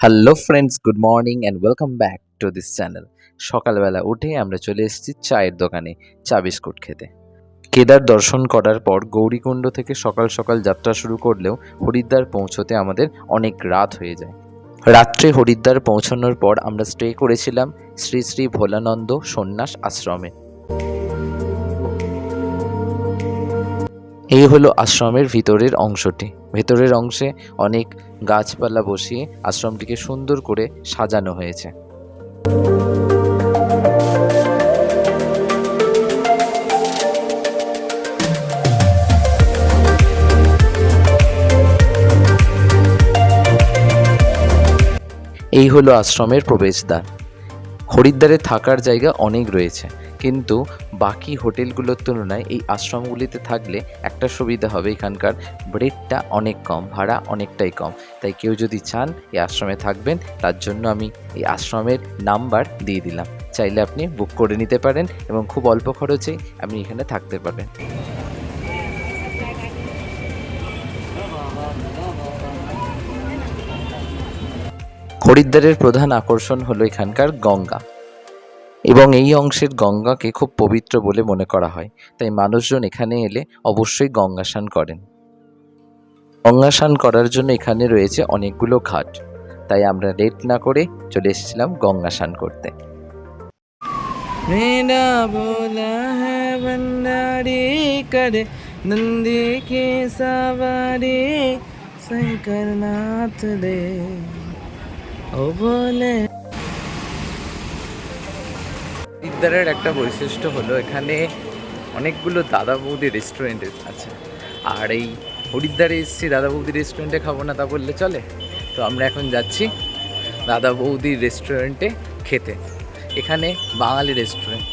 Hello friends good morning and welcome back to this channel সকালবেলা উঠে আমরা চলে এসেছি চায়ের দোকানে, চা বিস্কুট খেতে। কেদার দর্শন করার পর গৌরীকুণ্ড থেকে সকাল সকাল যাত্রা শুরু করলেও হরিদ্বার পৌঁছতে আমাদের অনেক রাত হয়ে যায়। রাত্রে হরিদ্বার পৌঁছানোর পর আমরা স্টে করেছিলাম শ্রী শ্রী ভোলানন্দ সন্ন্যাস আশ্রমে। এই হলো আশ্রমের ভিতরের অংশটি। ভেতরের অংশে অনেক গাছপালা বসিয়ে আশ্রমটিকে সুন্দর করে সাজানো হয়েছে। এই হলো আশ্রমের প্রবেশদ্বার। হরিদ্বারে থাকার জায়গা অনেক রয়েছে। কিন্তু বাকি হোটেলগুলোর তুলনায় এই আশ্রমগুলিতে থাকলে একটা সুবিধা হবে, এখানকার রেটটা অনেক কম, ভাড়া অনেকটাই কম। তাই কেউ যদি চান এই আশ্রমে থাকবেন, তার জন্য আমি এই আশ্রমের নাম্বার দিয়ে দিলাম। চাইলে আপনি বুক করে নিতে পারেন এবং খুব অল্প খরচেই আপনি এখানে থাকতে পারবেন। হরিদ্বারের প্রধান আকর্ষণ হলো এখানকার গঙ্গা। এবং এই অংশের গঙ্গাকে খুব পবিত্র বলে মনে করা হয়। তাই মানুষজন এখানে এলে অবশ্যই গঙ্গা স্নান করেন। গঙ্গা স্নান করার জন্য এখানে রয়েছে অনেকগুলো ঘাট। তাই আমরা লেট না করে চলে এসেছিলাম গঙ্গা স্নান করতে শঙ্করনাথ ও বলে হরিদ্বারের একটা বৈশিষ্ট্য হলো এখানে অনেকগুলো দাদা বৌদি রেস্টুরেন্ট আছে। আর এই হরিদ্বারে এসেছি, দাদা বৌদি রেস্টুরেন্টে খাব না তা বললে চলে। তো আমরা এখন যাচ্ছি দাদা বৌদির রেস্টুরেন্টে খেতে। এখানে বাঙালি রেস্টুরেন্ট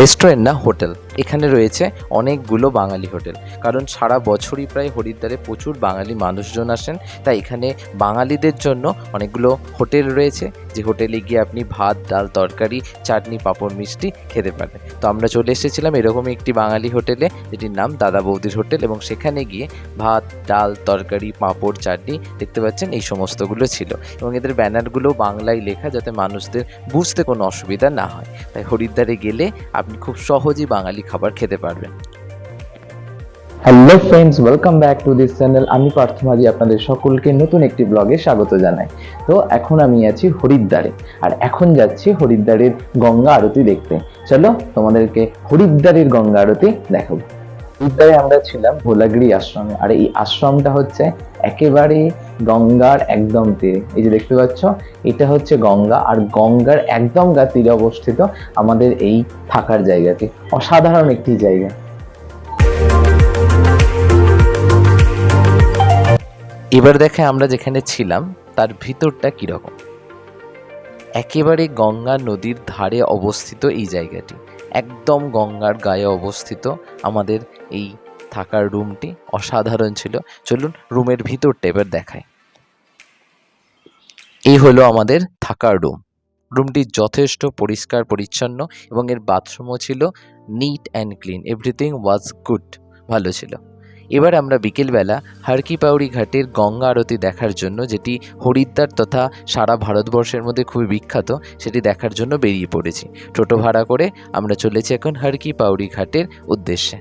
রেস্টুরেন্ট না হোটেল? এখানে রয়েছে অনেকগুলো বাঙালি হোটেল। কারণ সারা বছরই প্রায় হরিদ্বারে প্রচুর বাঙালি মানুষজন আসেন। তাই এখানে বাঙালিদের জন্য অনেকগুলো হোটেল রয়েছে। যে হোটেলে গিয়ে আপনি ভাত, ডাল, তরকারি, চাটনি, পাঁপড়, মিষ্টি খেতে পারেন। তো আমরা চলে এসেছিলাম এরকমই একটি বাঙালি হোটেলে, যেটির নাম দাদা বৌদির হোটেল এবং সেখানে গিয়ে ভাত, ডাল, তরকারি, পাঁপড়, চাটনি দেখতে পাচ্ছেন এই সমস্তগুলো ছিল। এবং এদের ব্যানারগুলো বাংলায় লেখা যাতে মানুষদের বুঝতে কোনো অসুবিধা না হয়। তাই হরিদ্বারে গেলে আপনি খুব সহজেই বাঙালি খাবার খেতে পারবেন। Hello friends welcome back to this channel আমি পার্থ মাঝি আপনাদের সকলকে নতুন একটি ব্লগে স্বাগত জানাই। তো এখন আমি আছি হরিদ্বারে, আর এখন যাচ্ছি হরিদ্বারের গঙ্গা আরতি দেখতে। চলো তোমাদেরকে হরিদ্বারের গঙ্গা আরতি দেখাবো। হরিদ্বারে আমরা ছিলাম ভোলাগিরি আশ্রমে। আর এই আশ্রমটা হচ্ছে একেবারে গঙ্গার একদম তীরে। এই যে দেখতে পাচ্ছ, এটা হচ্ছে গঙ্গা। আর গঙ্গার একদম গা তীরে অবস্থিত আমাদের এই থাকার জায়গাটি। অসাধারণ একটি জায়গা। এবার দেখে আমরা যেখানে ছিলাম, তার ভিতরটা কীরকম? একেবারে গঙ্গা নদীর ধারে অবস্থিত এই জায়গাটি। একদম গঙ্গার গায়ে অবস্থিত আমাদের এই থাকার রুমটি অসাধারণ ছিল। চলুন রুমের ভিতরটা এবার দেখায় এই হলো আমাদের থাকার রুম। রুমটি যথেষ্ট পরিষ্কার, পরিচ্ছন্ন এবং এর বাথরুমও ছিল neat and clean everything was good ভালো ছিল। এবার আমরা বিকেলবেলা হারকি পাউরি ঘাটের গঙ্গা আরতি দেখার জন্য, যেটি হরিদ্বার তথা সারা ভারতবর্ষের মধ্যে খুবই বিখ্যাত, সেটি দেখার জন্য বেরিয়ে পড়েছি। টোটো ভাড়া করে আমরা চলেছি এখন হারকি পাউরি ঘাটের উদ্দেশ্যে।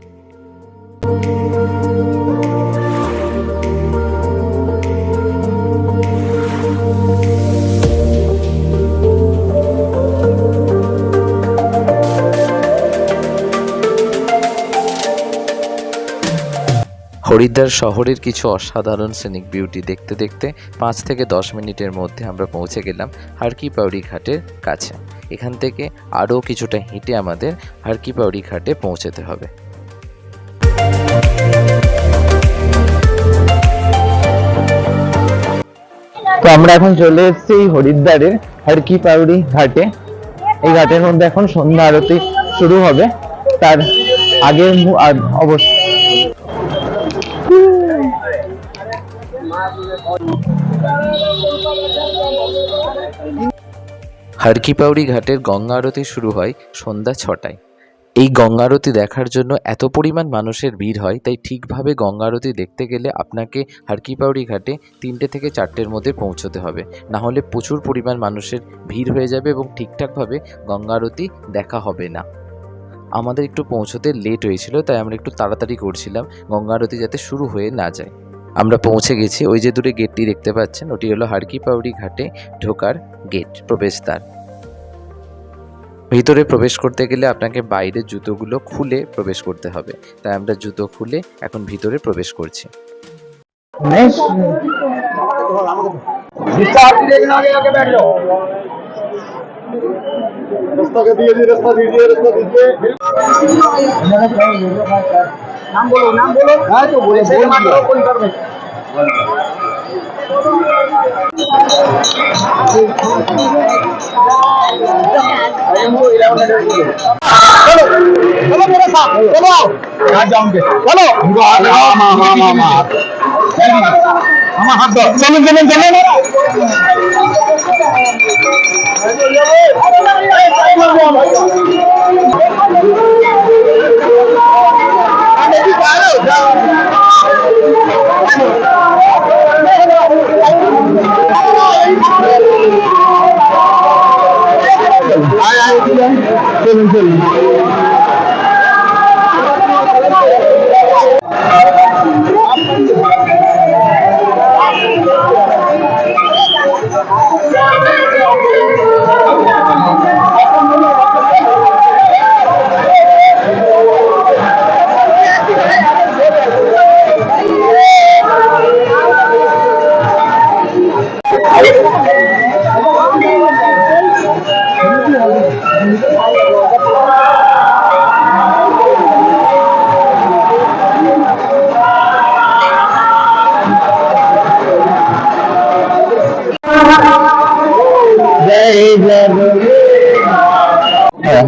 হরিদ্বার শহরের কিছু অসাধারণ সিনিক বিউটি দেখতে দেখতে পাঁচ থেকে দশ মিনিটের মধ্যে আমরা পৌঁছে গেলাম হারকি পাউরি ঘাটের কাছে। এখান থেকে আরও কিছুটা হেঁটে আমাদের হারকি পাউরি ঘাটে পৌঁছতে হবে। তো আমরা এখন চলে এসেছি হরিদ্বারের হরকি পাউরি ঘাটে। এই ঘাটের মধ্যে এখন সন্ধ্যা আরতি শুরু হবে। তার আগের মু- হারকিপাউড়ি ঘাটের গঙ্গা আরতি শুরু হয় সন্ধ্যা ছটায়। এই গঙ্গা আরতি দেখার জন্য এত পরিমাণ মানুষের ভিড় হয়, তাই ঠিকভাবে গঙ্গা আরতি দেখতে গেলে আপনাকে হারকিপাউড়ি ঘাটে তিনটে থেকে চারটের মধ্যে পৌঁছতে হবে। না হলে প্রচুর পরিমাণ মানুষের ভিড় হয়ে যাবে এবং ঠিকঠাকভাবে গঙ্গা আরতি দেখা হবে না। আমাদের একটু পৌঁছতে লেট হয়েছিল, তাই আমরা একটু তাড়াতাড়ি করছিলাম, গঙ্গা আরতি যাতে শুরু হয়ে না যায়। আমরা পৌঁছে গেছি। ওই যে দূরে গেটটি দেখতে পাচ্ছেন, ওটি হলো হাড়কি পাউরি ঘাটে ঢোকার গেট প্রবেশদ্বার। ভিতরে প্রবেশ করতে গেলে আপনাকে বাইরে জুতোগুলো খুলে প্রবেশ করতে হবে। তাই আমরা জুতো খুলে এখন ভিতরে প্রবেশ করছি। রাস্তাকে দিয়ে রাস্তা দিয়ে রাস্তা দিয়ে। दीजिए नाम बोलो नाम बोलो हाँ तो बोले बोल दिया कौन कर रहे चलो चलो मेरे साथ चलो आओ कहाँ जाओगे चलो हमको हाथ हाँ हाँ हाँ हाँ हाँ हम हाथ दो चलो चलो चलो অত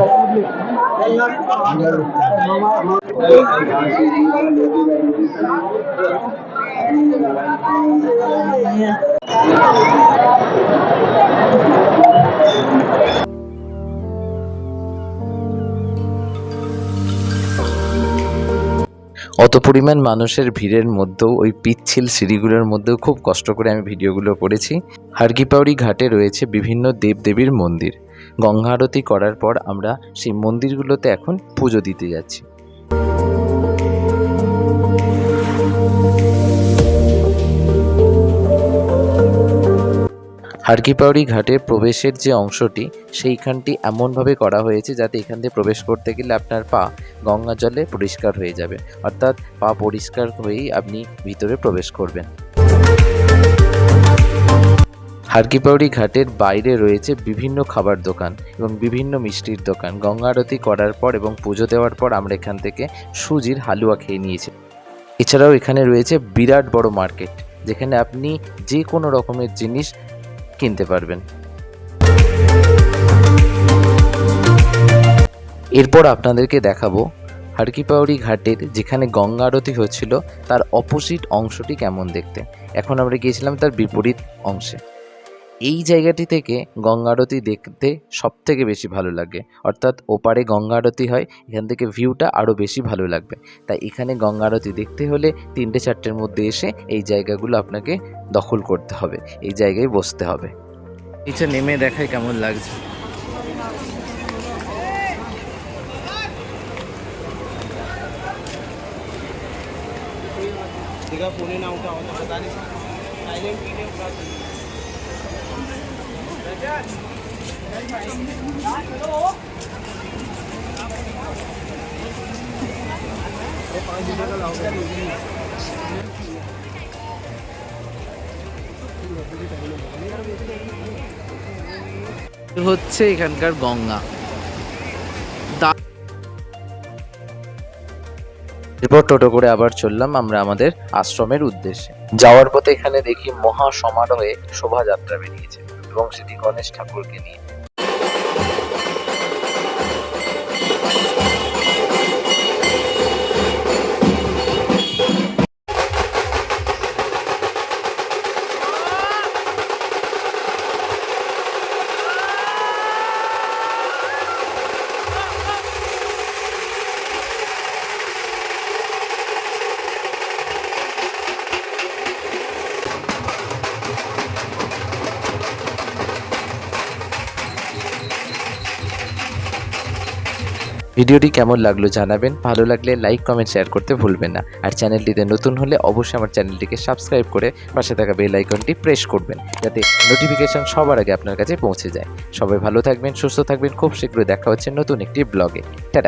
পরিমাণ মানুষের ভিড়ের মধ্যেও, ওই পিচ্ছিল সিঁড়িগুলোর মধ্যেও খুব কষ্ট করে আমি ভিডিওগুলো করেছি। হারকিপাউড়ি ঘাটে রয়েছে বিভিন্ন দেবদেবীর মন্দির। গঙ্গা আরতি করার পর আমরা সেই মন্দিরগুলোতে এখন পুজো দিতে যাচ্ছি। হারকিপাউড়ি ঘাটে প্রবেশের যে অংশটি, সেইখানটি এমনভাবে করা হয়েছে যাতে এখান দিয়ে প্রবেশ করতে গেলে আপনার পা গঙ্গা জলে পরিষ্কার হয়ে যাবে। অর্থাৎ পা পরিষ্কার হয়েই আপনি ভিতরে প্রবেশ করবেন। হারকিপাউড়ি ঘাটের বাইরে রয়েছে বিভিন্ন খাবার দোকান এবং বিভিন্ন মিষ্টির দোকান। গঙ্গা আরতি করার পর এবং পুজো দেওয়ার পর আমরা এখান থেকে সুজির হালুয়া খেয়ে নিয়েছি। এছাড়াও এখানে রয়েছে বিরাট বড় মার্কেট, যেখানে আপনি যে কোনো রকমের জিনিস কিনতে পারবেন। এরপর আপনাদেরকে দেখাবো হারকিপাউড়ি ঘাটের যেখানে গঙ্গা আরতি হচ্ছিল, তার অপোজিট অংশটি কেমন দেখতে। এখন আমরা গিয়েছিলাম তার বিপরীত অংশে। এই জায়গাটি থেকে গঙ্গা আরতি দেখতে সব থেকে বেশি ভালো লাগে। অর্থাৎ ওপারে গঙ্গা আরতি হয়, এখান থেকে ভিউটা আরও বেশি ভালো লাগবে। তাই এখানে গঙ্গা আরতি দেখতে হলে তিনটে চারটের মধ্যে এসে এই জায়গাগুলো আপনাকে দখল করতে হবে, এই জায়গায় বসতে হবে। নিচে নেমে দেখায় কেমন লাগছে। হচ্ছে এখানকার গঙ্গা। এরপর টোটো করে আবার চললাম আমরা আমাদের আশ্রমের উদ্দেশ্যে। যাওয়ার পথে এখানে দেখি মহা সমারোহে শোভাযাত্রা বেরিয়েছে। এবং সেটি গণেশ ঠাকুরকে নিয়ে। ভিডিওটি কেমন লাগল জানাবেন। ভালো লাগলে লাইক, কমেন্ট, শেয়ার করতে ভুলবেন না। আর চ্যানেলটিতে নতুন হলে অবশ্যই আমার চ্যানেলটিকে সাবস্ক্রাইব করে পাশে থাকা বেল আইকনটি প্রেস করবেন, যাতে নোটিফিকেশন সবার আগে আপনার কাছে পৌঁছে যায়। সবাই ভালো থাকবেন, সুস্থ থাকবেন। খুব শীঘ্রই দেখা হচ্ছে নতুন একটি ব্লগে। টাটা!